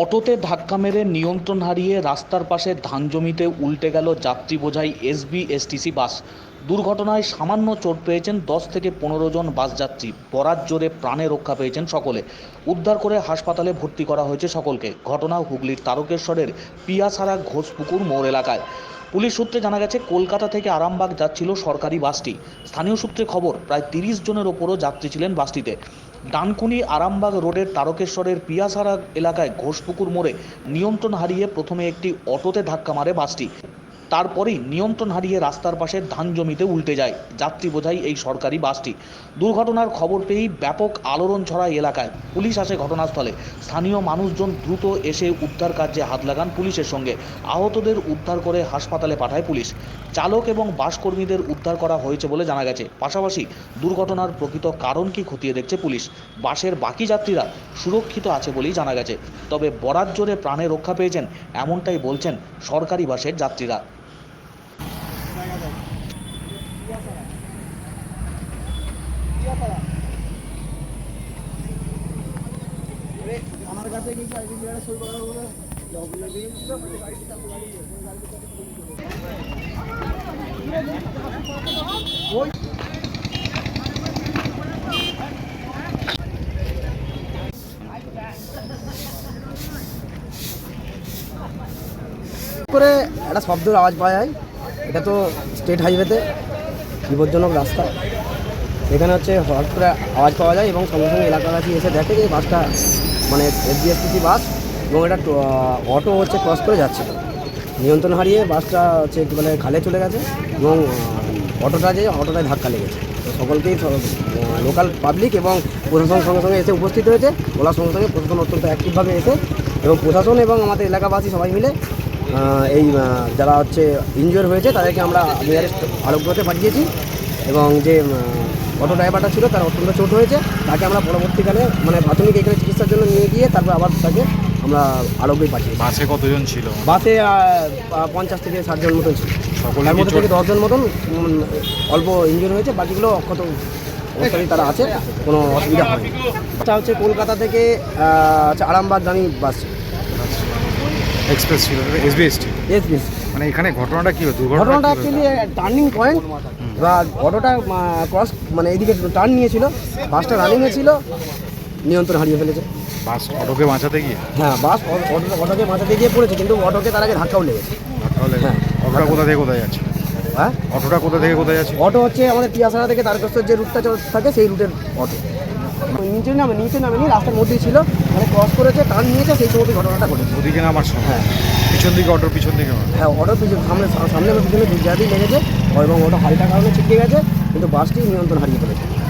অটোতে ধাক্কা মেরে নিয়ন্ত্রণ হারিয়ে রাস্তার পাশে ধান জমিতে উল্টে গেল যাত্রী বোঝাই এসবি, এসটিসি বাস। দুর্ঘটনায় সামান্য চোট পেয়েছেন দশ থেকে পনেরো জন বাস যাত্রী। বরাত জোরে প্রাণে রক্ষা পেয়েছেন সকলে। উদ্ধার করে হাসপাতালে ভর্তি করা হয়েছে সকলকে। ঘটনা হুগলির তারকেশ্বরের পিয়াসারা ঘোষপুকুর মোড় এলাকায়। পুলিশ সূত্রে জানা গেছে, কলকাতা থেকে আরামবাগ যাচ্ছিল সরকারি বাসটি। স্থানীয় সূত্রে খবর, প্রায় তিরিশ জনের ওপরও যাত্রী ছিলেন বাসটিতে। ডানকুনি আরামবাগ রোডের তারকেশ্বরের পিয়াসারা এলাকায় ঘোষপুকুর মোড়ে নিয়ন্ত্রণ হারিয়ে প্রথমে একটি অটোতে ধাক্কা মারে বাসটি। তারপরেই নিয়ন্ত্রণ হারিয়ে রাস্তার পাশে ধান জমিতে উল্টে যায়। যাত্রী বোঝাই এই সরকারি বাসটি। দুর্ঘটনার খবর পেয়েই ব্যাপক আলোড়ন ছড়ায় এলাকায়। পুলিশ আসে ঘটনাস্থলে। স্থানীয় মানুষজন দ্রুত এসে উদ্ধার কার্যে হাত লাগান পুলিশের সঙ্গে। আহতদের উদ্ধার করে হাসপাতালে পাঠায় পুলিশ। চালক এবং বাসকর্মীদের উদ্ধার করা হয়েছে বলে জানা গেছে। পাশাপাশি দুর্ঘটনার প্রকৃত কারণ কি খতিয়ে দেখছে পুলিশ। বাসের বাকি যাত্রীরা সুরক্ষিত আছে বলেই জানা গেছে। তবে বরাত জোরে প্রাণে রক্ষা পেয়েছেন, এমনটাই বলছেন সরকারি বাসের যাত্রীরা। করে একটা শব্দের আওয়াজ পাওয়া যায়। এটা তো স্টেট হাইওয়েতে বিপজ্জনক রাস্তা। এখানে হচ্ছে হঠাৎ করে আওয়াজ পাওয়া যায় এবং সঙ্গে সঙ্গে এলাকাবাসী এসে দেখে যে বাসটা মানে এসবিএসটিসি বাস এবং এটা অটো হচ্ছে ক্রস করে যাচ্ছে। নিয়ন্ত্রণ হারিয়ে বাসটা হচ্ছে মানে খালে চলে গেছে এবং অটোটা যে অটোটায় ধাক্কা লেগেছে। তো সকলকেই লোকাল পাবলিক এবং প্রশাসন সঙ্গে সঙ্গে এসে উপস্থিত হয়েছে। বলার সঙ্গে সঙ্গে প্রশাসন অত্যন্ত অ্যাক্টিভভাবে এসে এবং প্রশাসন এবং আমাদের এলাকাবাসী সবাই মিলে এই যারা হচ্ছে ইনজুর হয়েছে তাদেরকে আমরা নিয়ারেস্ট আরোগ্যতে পাঠিয়েছি। এবং যে অটো ড্রাইভারটা ছিল তার অত্যন্ত চোট হয়েছে। তাকে আমরা পরবর্তীকালে মানে প্রাথমিক এখানে চিকিৎসার জন্য নিয়ে গিয়ে তারপর আবার তাকে আমরা আরোগ্যে পাঠিয়েছি। বাসে কতজন ছিল? বাসে পঞ্চাশ থেকে ষাট জন মতন ছিল। সকলে তার কি মধ্যে থেকে দশজন মতন অল্প ইঞ্জুরি হয়েছে বাকিগুলো অক্ষত অবস্থায় তারা আছে কোনো অসুবিধা হয়নি। এটা হচ্ছে কলকাতা থেকে আরামবাগগামী বাস। এক্সপ্রেস ছিল এসবিএসটি এস বিস মানে এখানে ঘটনাটা কি হলো? দুর্ঘটনা ঘটনাটা অ্যাকচুয়ালি টার্নিং পয়েন্ট বা অটোটা ক্রস মানে এদিকে টার্ন নিয়েছিল বাসটা রানিংয়ে ছিল নিয়ন্ত্রণ হারিয়ে ফেলেছে। বাস অটোকে বাঁচাতে গিয়ে? হ্যাঁ বাস অটোকে বাঁচাতে গিয়ে পড়েছে কিন্তু অটোকে তার আগে ধাক্কাও লেগেছে। তাহলে হ্যাঁ। অটোটা কোথা থেকে কোথায় যাচ্ছে? হ্যাঁ? অটোটা কোথা থেকে কোথায় যাচ্ছে? অটো হচ্ছে আমাদের পিয়াসারা থেকে তারকেশ্বর যে রুটটা থাকে সেই রুটের অটো। নিচে নামে নিচে নামে নি রাস্তার মধ্যেই ছিল মানে ক্রস করেছে টার্ন নিয়েছে সেই সময়তে ঘটনাটা ঘটেছে। ওদিকে নামার সময়। হ্যাঁ। পিছন দিকে অটোর পিছন দিকে হ্যাঁ অটোর পিছনে সামনে সামনে পিছনে দু জায়গাতেই লেগেছে। এবং ওটা হালটা কারণে ছিটকে গেছে কিন্তু বাসটি নিয়ন্ত্রণ হারিয়ে ফেলেছে।